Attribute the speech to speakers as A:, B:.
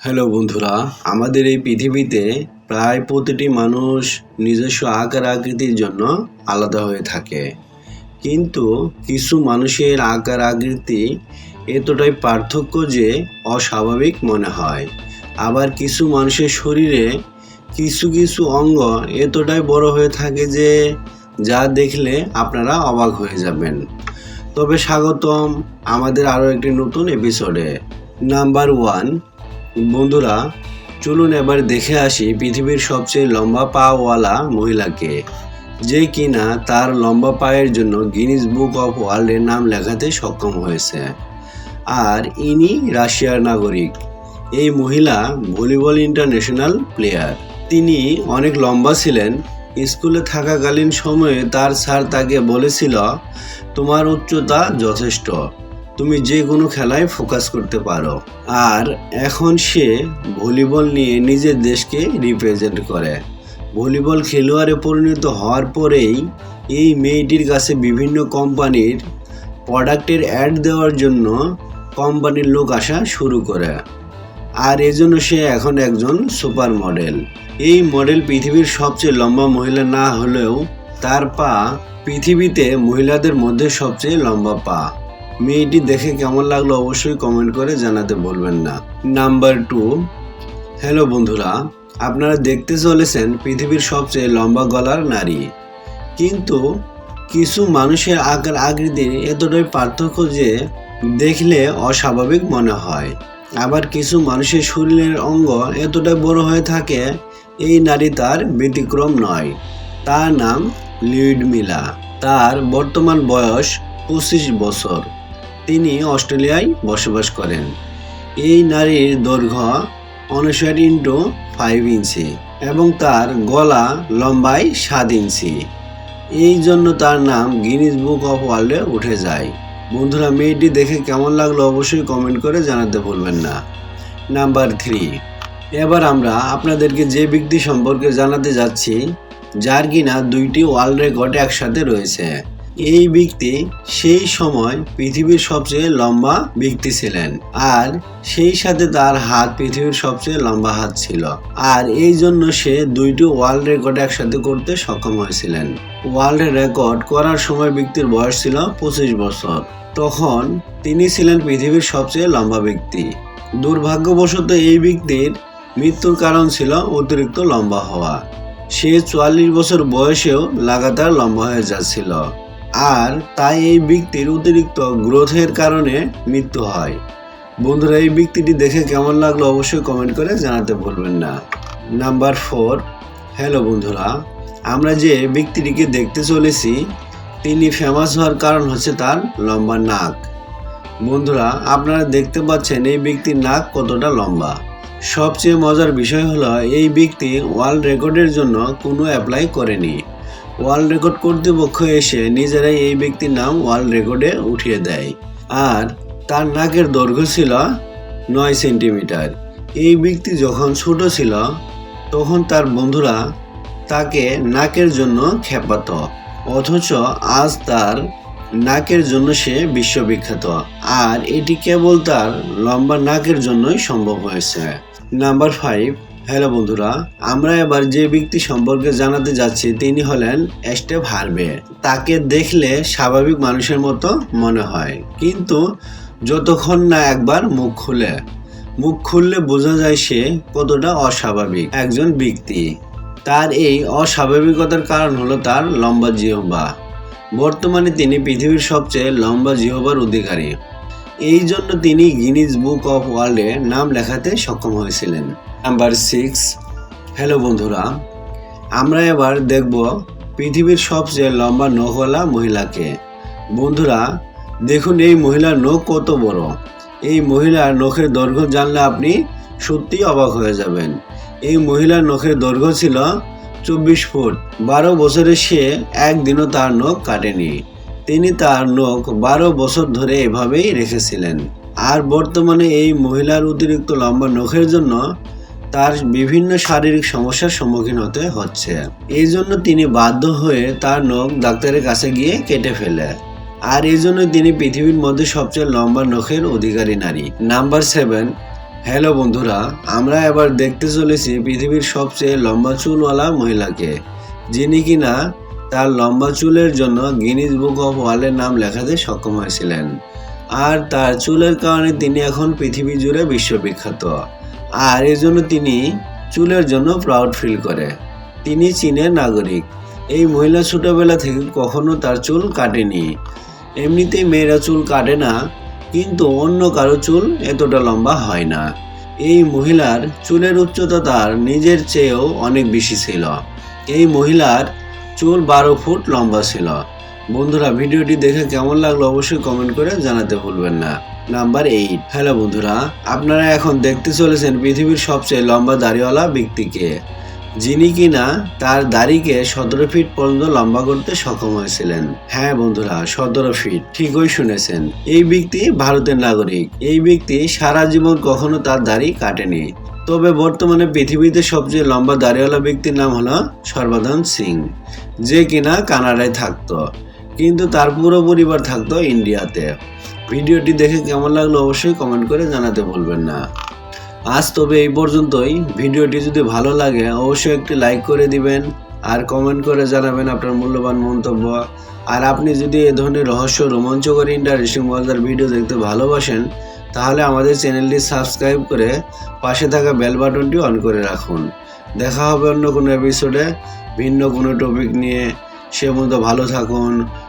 A: Hello বন্ধুরা, আমাদের এই পৃথিবীতে প্রায় প্রতিটি মানুষ নিজস্ব আকার আকৃতির জন্য আলাদা হয়ে থাকে। কিন্তু কিছু মানুষের আকার আকৃতি এতটাই পার্থক্য যে অস্বাভাবিক মনে হয়। আবার কিছু মানুষের শরীরে কিছু কিছু অঙ্গ এতটাই বড় হয়ে থাকে যে যা দেখলে আপনারা অবাক হয়ে যাবেন। তবে স্বাগতম আমাদের আরও একটি নতুন এপিসোডে নাম্বার ওয়ান বন্ধুরা, চলুন এবার দেখে আসি পৃথিবীর সবচেয়ে লম্বা পাওয়ালা মহিলাকে, যে কিনা তার লম্বা পায়ের জন্য গিনিস বুক অফ ওয়ার্ল্ডের নাম লেখাতে সক্ষম হয়েছে। আর ইনি রাশিয়ার নাগরিক। এই মহিলা ভলিবল ইন্টারন্যাশনাল প্লেয়ার। তিনি অনেক লম্বা ছিলেন। স্কুলে থাকাকালীন সময়ে তার স্যার তাকে বলেছিল, তোমার উচ্চতা যথেষ্ট। তুমি যে কোনো খেলায় ফোকাস করতে পারো। আর এখন সে ভলিবল নিয়ে নিজের দেশকে রিপ্রেজেন্ট করে। ভলিবল খেলোয়াড়ে পরিণত হওয়ার পরেই এই মেয়েটির কাছে বিভিন্ন কোম্পানির প্রোডাক্টের অ্যাড দেওয়ার জন্য কোম্পানির লোক আসা শুরু করে। আর এজন্য সে এখন একজন সুপার মডেল এই মডেল পৃথিবীর সবচেয়ে লম্বা মহিলা না হলেও তার পা পৃথিবীতে মহিলাদের মধ্যে সবচেয়ে লম্বা পা। মেয়েটি দেখে কেমন লাগল অবশ্যই কমেন্ট করে জানাতে বলবেন না। নাম্বার টু হ্যালো বন্ধুরা, আপনারা দেখতে চলেছেন পৃথিবীর সবচেয়ে লম্বা গলার নারী। কিন্তু কিছু মানুষের আকার আকৃতির এতটাই পার্থক্য যে দেখলে অস্বাভাবিক মনে হয়। আবার কিছু মানুষের শরীরের অঙ্গ এতটাই বড় হয়ে থাকে, এই নারী তার ব্যতিক্রম নয়। তার নাম লিউডমিলা। তার বর্তমান বয়স পঁচিশ বছর। তিনি অস্ট্রেলিয়ায় বসবাস করেন। এই নারীর দৈর্ঘ্য উনষাট ইন্টু ফাইভ ইঞ্চি এবং তার গলা লম্বায় সাত ইঞ্চি। এই জন্য তার নাম গিনিস বুক অফ ওয়ার্ল্ডে উঠে যায়। বন্ধুরা, মেয়েটি দেখে কেমন লাগল অবশ্যই কমেন্ট করে জানাতে ভুলবেন না। Number three. এবার আমরা আপনাদেরকে যে ব্যক্তি সম্পর্কে জানাতে যাচ্ছি, যার কিনা দুইটি ওয়ার্ল্ড রেকর্ড একসাথে রয়েছে। এই ব্যক্তি সেই সময় পৃথিবীর সবচেয়ে লম্বা ব্যক্তি ছিলেন আর সেই সাথে তার হাত পৃথিবীর সবচেয়ে লম্বা হাত ছিল। আর এই জন্য সে দুইটি ওয়ার্ল্ড রেকর্ড একসাথে করতে সক্ষম হয়েছিলেন। ওয়ার্ল্ড রেকর্ড করার সময় ব্যক্তির বয়স ছিল পঁচিশ বছর। তখন তিনি ছিলেন পৃথিবীর সবচেয়ে লম্বা ব্যক্তি। দুর্ভাগ্যবশত এই ব্যক্তির মৃত্যুর কারণ ছিল অতিরিক্ত লম্বা হওয়া। সে চুয়াল্লিশ বছর বয়সেও লাগাতার লম্বা হয়ে যাচ্ছিল। আর তাই এই ব্যক্তির অতিরিক্ত গ্রোথের কারণে মৃত্যু হয়। বন্ধুরা, এই ব্যক্তিটি দেখে কেমন লাগল অবশ্যই কমেন্ট করে জানাতে ভুলবেন না। নাম্বার ফোর, হ্যালো বন্ধুরা, আমরা যে ব্যক্তিটিকে দেখতে চলেছি, তিনি ফেমাস হওয়ার কারণ হচ্ছে তার লম্বা নাক। বন্ধুরা, আপনারা দেখতে পাচ্ছেন এই ব্যক্তির নাক কতটা লম্বা। সবচেয়ে মজার বিষয় হলো, এই ব্যক্তি ওয়ার্ল্ড রেকর্ডের জন্য কোনো অ্যাপ্লাই করেনি। ওয়ার্ল্ড রেকর্ড কর্তৃপক্ষ এসে নিজেরাই এই ব্যক্তির নাম ওয়ার্ল্ড রেকর্ডে উঠিয়ে দেয়। আর তার নাকের দৈর্ঘ্য ছিল নয় সেন্টিমিটার। এই ব্যক্তি যখন ছোট ছিল, তখন তার বন্ধুরা তাকে নাকের জন্য খেপাত অথচ আজ তার নাকের জন্য সে বিশ্ববিখ্যাত। আর এটি কেবল তার লম্বা নাকের জন্যই সম্ভব হয়েছে। নাম্বার ফাইভ হ্যালো বন্ধুরা, আমরা এবার যে ব্যক্তি সম্পর্কে জানাতে যাচ্ছি তিনি হলেন স্টেভ হারবে তাকে দেখলে স্বাভাবিক মানুষের মতো মনে হয়, কিন্তু যতক্ষণ না একবার মুখ খুলে, মুখ খুললে বোঝা যায় সে কতটা অস্বাভাবিক একজন ব্যক্তি। তার এই অস্বাভাবিকতার কারণ হলো তার লম্বা জিহ্বা। বর্তমানে তিনি পৃথিবীর সবচেয়ে লম্বা জিহবার অধিকারী। এই জন্য তিনি গিনিজ বুক অফ ওয়ার্ল্ডে নাম লেখাতে সক্ষম হয়েছিলেন। নাম্বার সিক্স হ্যালো বন্ধুরা। আমরা এবার দেখব পৃথিবীর সবচেয়ে লম্বা নখওয়ালা মহিলাকে। বন্ধুরা, দেখুন এই মহিলার নখ কত বড়। এই মহিলার নখের দৈর্ঘ্য জানলে আপনি সত্যিই অবাক হয়ে যাবেন। এই মহিলার নখের দৈর্ঘ্য ছিল চব্বিশ ফুট। বারো বছরে সে একদিনও তার নখ কাটেনি। তিনি তার নখ বারো বছর ধরে এভাবেই রেখেছিলেন। আর বর্তমানে এই মহিলার অতিরিক্ত লম্বা নখের জন্য তার বিভিন্ন শারীরিক সমস্যার সম্মুখীন হতে হচ্ছে। এই জন্য তিনি বাধ্য হয়ে তার নখ ডাক্তারের কাছে গিয়ে কেটে ফেলে। আর এই জন্য তিনি পৃথিবীর মধ্যে সবচেয়ে লম্বা নখের অধিকারী নারী। Number seven. হ্যালো বন্ধুরা, আমরা এবার দেখতে চলেছি পৃথিবীর সবচেয়ে লম্বা চুলওয়ালা মহিলাকে, যিনি কিনা তার লম্বা চুলের জন্য গিনিজ বুক অফ ওয়ার্ল্ডের নাম লেখাতে সক্ষম হয়েছিলেন। আর তার চুলের কারণে তিনি এখন পৃথিবী জুড়ে বিশ্ববিখ্যাত। আর এজন্য তিনি চুলের জন্য প্রাউড ফিল করে। তিনি চীনের নাগরিক। এই মহিলা ছোটবেলা থেকে কখনো তার চুল কাটেনি। এমনিতেই মেয়েরা চুল কাটে না, কিন্তু অন্য কারও চুল এতটা লম্বা হয় না। এই মহিলার চুলের উচ্চতা তার নিজের চেয়েও অনেক বেশি ছিল। এই মহিলার চুল বারো ফুট লম্বা ছিল। বন্ধুরা, ভিডিওটি দেখে কেমন লাগল অবশ্যই কমেন্ট করে জানাতে ভুলবেন না। নাম্বার এইট হ্যালো বন্ধুরা, আপনারা এখন দেখতে চলেছেন পৃথিবীর সবচেয়ে লম্বা দাড়িওয়ালা ব্যক্তিকে, যিনি কিনা তার দাড়িকে সতেরো ফিট পর্যন্ত লম্বা করতে সক্ষম হয়েছিলেন। হ্যাঁ বন্ধুরা, সতেরো ফিট ঠিকই শুনেছেন, এই ব্যক্তি ভারতের নাগরিক। এই ব্যক্তি সারা জীবন কখনো তার দাড়ি কাটেনি। তবে বর্তমানে পৃথিবীতে সবচেয়ে লম্বা দাড়িওয়ালা ব্যক্তির নাম হলো সর্বাধন সিং, যে কিনা কানাডায় থাকতো। কিন্তু তার পুরো পরিবার থাকতো ইন্ডিয়াতে। ভিডিওটি দেখে কেমন লাগল অবশ্যই কমেন্ট করে জানাতে ভুলবেন না। আজ তবে এই পর্যন্তই। ভিডিওটি যদি ভালো লাগে, অবশ্যই একটি লাইক করে দিবেন আর কমেন্ট করে জানাবেন আপনার মূল্যবান মন্তব্য। আর আপনি যদি এ ধরনের রহস্য, রোমাঞ্চকর ইন্টারেস্টিং, মজার ভিডিও দেখতে ভালোবাসেন, তাহলে আমাদের চ্যানেলটি সাবস্ক্রাইব করে পাশে থাকা বেল বাটনটি অন করে রাখুন। দেখা হবে অন্য কোনো এপিসোডে ভিন্ন কোনো টপিক নিয়ে। সে মতো ভালো থাকুন